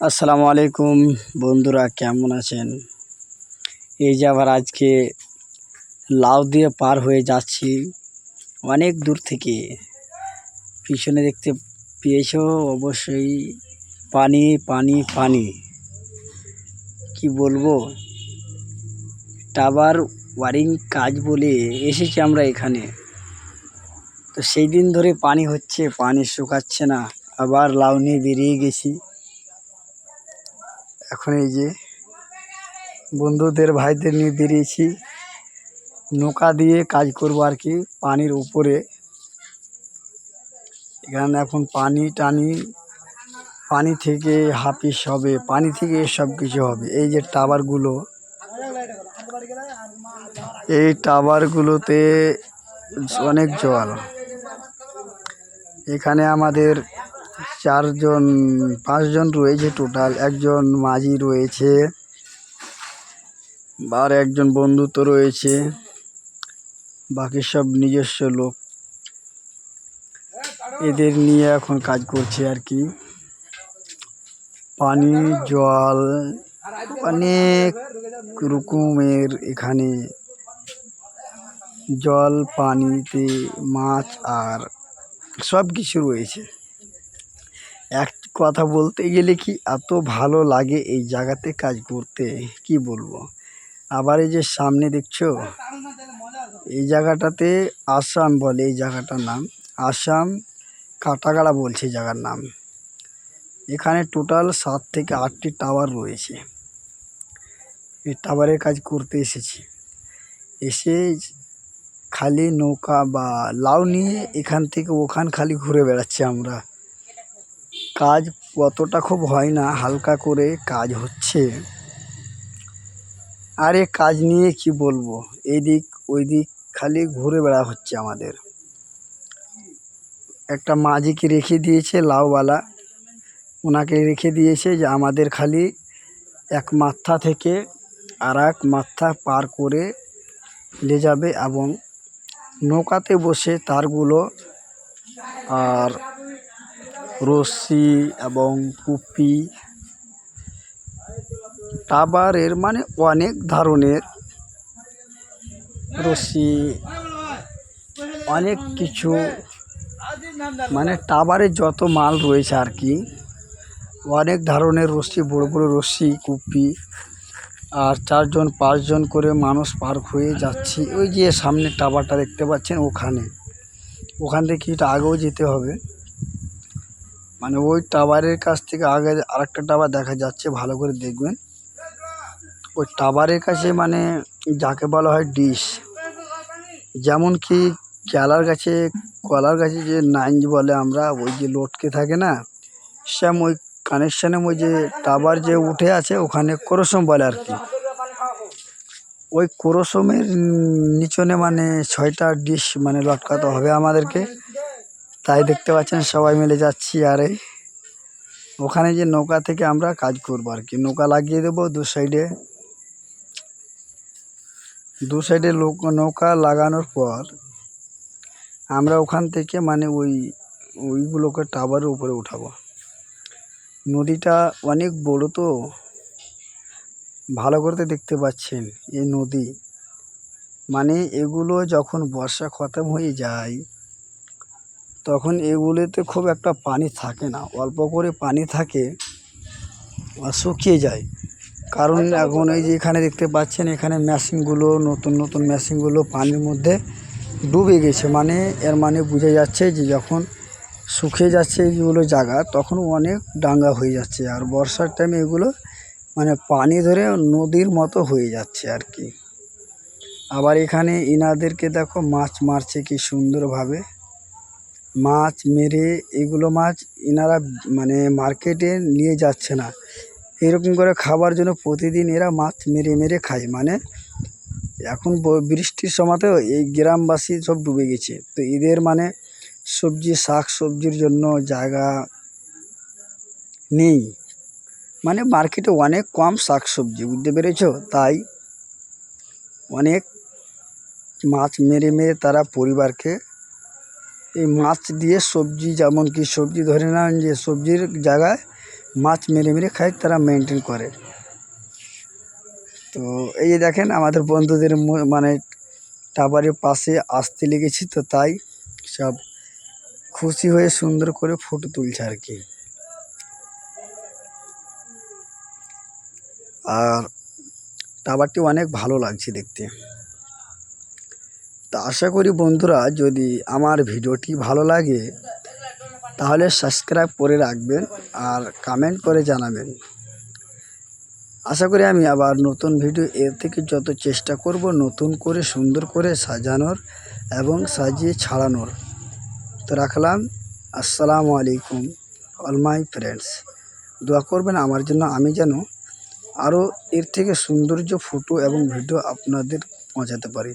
আসসালামু আলাইকুম বন্ধুরা, কেমন আছেন? এই যে আবার আজকে লাউ দিয়ে পার হয়ে যাচ্ছি অনেক দূর থেকে। পিছনে দেখতে পেয়েছ অবশ্যই পানি পানি পানি। কি বলব? টাবার ওয়ারিং কাজ বলে এসেছি আমরা এখানে। তো সেই দিন ধরে পানি হচ্ছে, পানি শুকাচ্ছে না। আবার লাউ নিয়ে বেরিয়ে গেছি। এখন এই যে বন্ধুদের ভাইদের নিয়ে বেরিয়েছি। নৌকা দিয়ে কাজ করব আর কি, পানির উপরে। এখানে এখন পানি টানি, পানি থেকে হাফিস হবে, পানি থেকে সব কিছু হবে। এই যে টাওয়ারগুলো, এই টাওয়ারগুলোতে অনেক জল। এখানে আমাদের চারজন, পাঁচজন রয়েছে টোটাল একজন মাঝি রয়েছে, আর একজন বন্ধু তো রয়েছে, বাকি সব নিজস্ব লোক। এদের নিয়ে এখন কাজ করছে আর কি। পানি, জল, অনেক রকমের এখানে জল, পানিতে মাছ আর সব কিছু রয়েছে। এক কথা বলতে গেলে কি এত ভালো লাগে এই জায়গাতে কাজ করতে? কি বলব? আবার এই যে সামনে দেখছ? এই জায়গাটাতে আসাম বলে এই জায়গাটার নাম। আসাম কাটাগাড়া বলছে জায়গার নাম। এখানে টোটাল সাত থেকে আটটি টাওয়ার রয়েছে। এই টাওয়ারের কাজ করতে এসেছি। এসে খালি নৌকা বা লাউ নিয়ে এখান থেকে ওখান খালি ঘুরে বেড়াচ্ছি আমরা। কাজ কতটা খুব হয় না, হালকা করে কাজ হচ্ছে। আরে কাজ নিয়ে কি বলব? এইদিক ওই দিক খালি ঘুরে বেড়া হচ্ছে আমাদের। একটা মাঝিকে রেখে দিয়েছে লাউওয়ালা। ওনাকে রেখে দিয়েছে যে আমাদের খালি এক মাথা থেকে আর এক মাথা পার করে নিয়ে যাবে এবং নৌকাতে বসে তারগুলো আর রশ্মি এবং কুপি টাবারের মানে অনেক ধরনের। রশ্মি অনেক কিছু মানে টাবারে যত মাল রয়েছে আর কি, অনেক ধরনের রশ্মি, বড় বড় রশ্মি কুপি আর চারজন, পাঁচজন করে মানুষ পার হয়ে যাচ্ছি। ওই যে সামনে টাবারটা দেখতে পাচ্ছেন ওখানে। ওখান থেকে একটু আগেও যেতে হবে। মানে ওই টাওয়ারের কাছ থেকে আগে আরেকটা টাওয়ার দেখা যাচ্ছে, ভালো করে দেখবেন। ওই টাওয়ারের কাছে মানে যাকে বলা হয় ডিশ। যেমন কি কেলার গাছে, কলার গাছে যে নাইন বলে আমরা, ওই যে লটকে থাকে না, সেম ওই কানেকশানে ওই যে টাওয়ার যে উঠে আছে, ওখানে ক্রোশম বলে আর কি। ওই ক্রোশমের নিচনে মানে ছয়টা ডিশ মানে লটকাতে হবে আমাদেরকে। তাই দেখতে পাচ্ছেন সবাই মিলে যাচ্ছি আরে ওখানে যে নৌকা থেকে আমরা কাজ করব আর কি। নৌকা লাগিয়ে দেবো দু সাইডে। দু সাইডে নৌকা লাগানোর পর আমরা ওখান থেকে মানে ওই, ওইগুলোকে টাওয়ারের উপরে উঠাবো। নদীটা অনেক বড় তো, ভালো করতে দেখতে পাচ্ছেন এই নদী। মানে এগুলো যখন বর্ষা খতম হয়ে যায় তখন এগুলোতে খুব একটা পানি থাকে না। অল্প করে পানি থাকে আর শুকিয়ে যায়। কারণ এখন এই যে এখানে দেখতে পাচ্ছেন এখানে মেশিনগুলো নতুন নতুন মেশিনগুলো পানির মধ্যে ডুবে গেছে। মানে এর মানে বোঝা যাচ্ছে যে যখন শুকিয়ে যাচ্ছে এইগুলো জায়গা তখন অনেক ডাঙ্গা হয়ে যাচ্ছে। আর বর্ষার টাইমে এগুলো মানে পানি ধরে নদীর মতো হয়ে যাচ্ছে আর কি। আবার এখানে ইনাদেরকে দেখো মাছ মারছে কি সুন্দরভাবে। মাছ, মেরে এগুলো মাছ এনারা মানে মার্কেটে নিয়ে যাচ্ছে না। এরকম করে খাবার জন্য প্রতিদিন এরা মাছ মেরে মেরে খায়। মানে এখন বৃষ্টির সময়তেও এই গ্রামবাসী সব ডুবে গেছে। তো এদের মানে সবজি, শাক সবজির জন্য জায়গা নেই। মানে মার্কেটে অনেক কম শাক সবজি, বুঝতে পেরেছ? তাই অনেক মাছ মেরে মেরে তারা পরিবারকে এই মাছ দিয়ে সবজি, যেমন কি সবজি ধরে নেন যে সবজির জায়গায় মাছ মেরে মেরে খায়, তারা মেনটেন করে। তো এই যে দেখেন, আমাদের বন্ধুদের মানে টাবারের পাশে আসতে লেগেছি, তো তাই সব খুশি হয়ে সুন্দর করে ফটো তুলছে আর কি। আর টাবারটি অনেক ভালো লাগছে দেখতে। তা আশা করি বন্ধুরা যদি আমার ভিডিওটি ভালো লাগে, তাহলে সাবস্ক্রাইব করে রাখবেন আর কমেন্ট করে জানাবেন। আশা করি আমি আবার নতুন ভিডিও এর থেকে যত চেষ্টা করব, নতুন করে, সুন্দর করে সাজানোর এবং সাজিয়ে ছাড়ানোর। তো রাখলাম। আসসালামু আলাইকুম অল মাই ফ্রেন্ডস দোয়া করবেন আমার জন্য, আমি যেন আরও এর থেকে সৌন্দর্য, ফটো এবং ভিডিও আপনাদের পৌঁছাতে পারি।